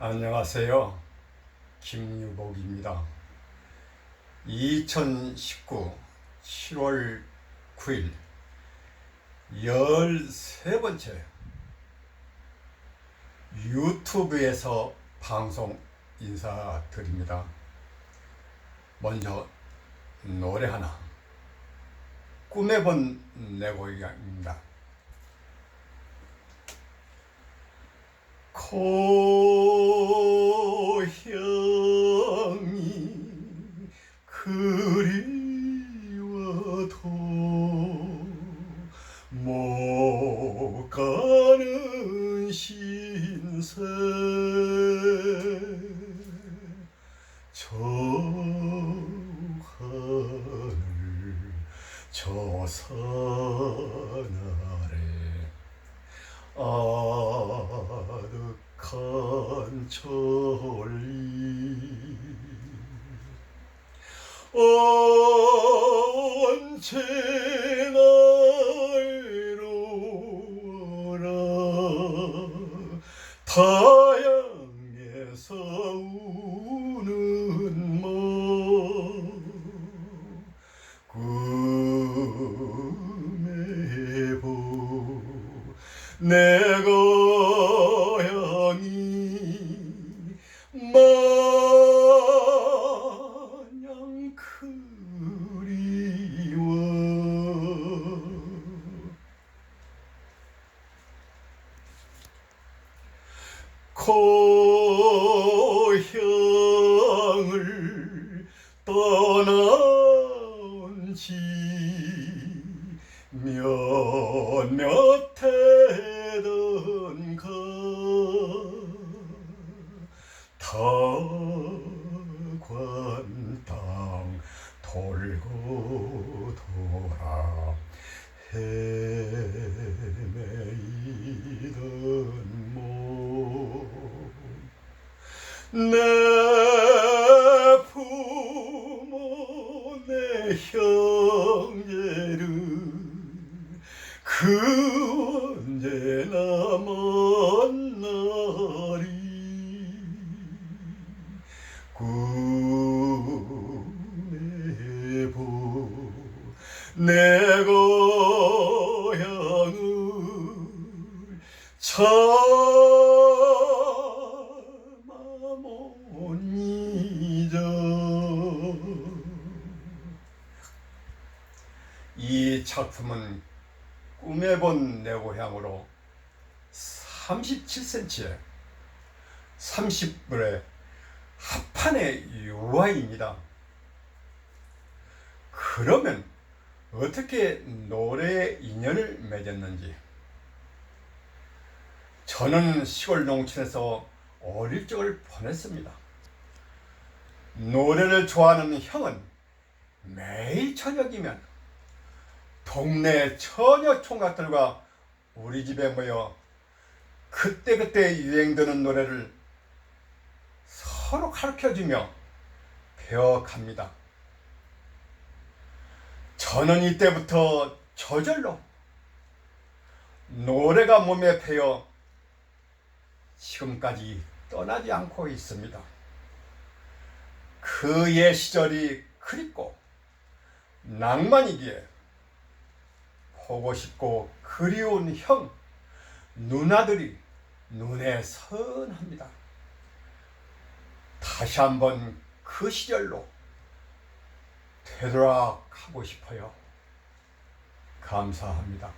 안녕하세요. 김유복입니다. 2019 7월 9일 13번째 유튜브에서 방송 인사드립니다. 먼저 노래 하나 꿈에 본 내 고향입니다. 고 산 아래 아득한 천리. 언제나 외로워라 타 내 고향이 마냥 그리워. 고향을 떠나온 지 몇몇 돌고 돌아 헤매이던 몸내 부모 내 형제를 그 언제나 내 고향을 잊어 이 작품은 꿈에 본 내 고향으로 37cm에 30불의 합판의 유화입니다. 그러면 어떻게 노래에 인연을 맺었는지 저는 시골 농촌에서 어릴 적을 보냈습니다. 노래를 좋아하는 형은 매일 저녁이면 동네 처녀 총각들과 우리 집에 모여 그때그때 유행되는 노래를 서로 가르쳐주며 배워갑니다. 저는 이때부터 저절로 노래가 몸에 배어 지금까지 떠나지 않고 있습니다. 그옛 시절이 그립고 낭만이기에 보고 싶고 그리운 형, 누나들이 눈에 선합니다. 다시 한번 그 시절로 되돌아가고 싶어요. 감사합니다.